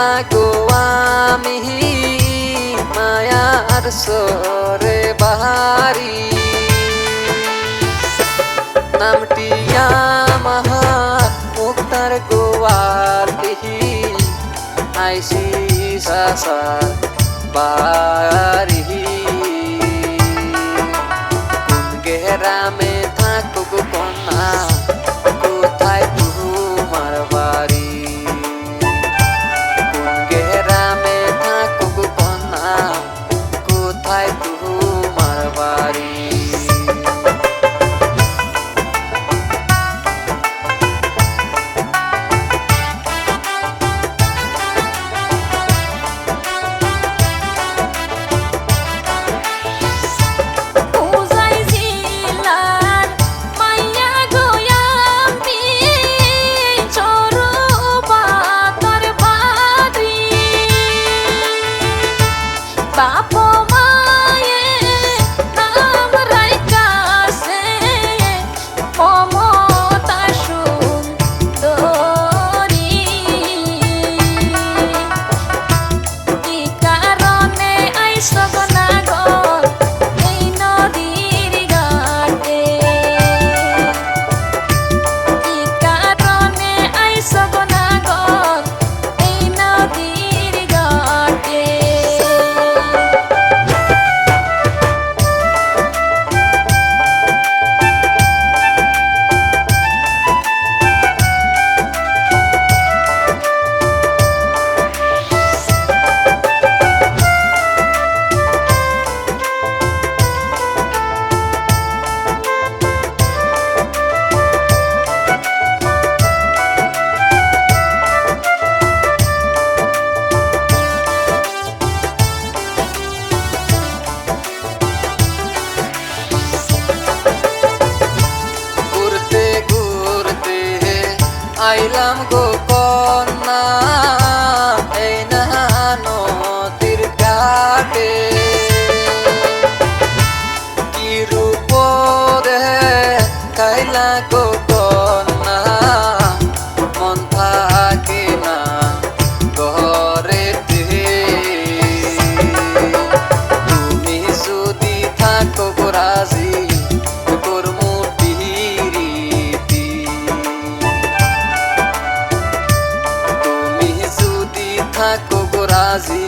থাকো আমি মায়ার সরে বাহারি। নামটি আমার মুক্তার গোয়ালিহি আইসি সাসা বারিহি কোন গেহরামে থাকো পাইলাম গো থাকো গো রাজি।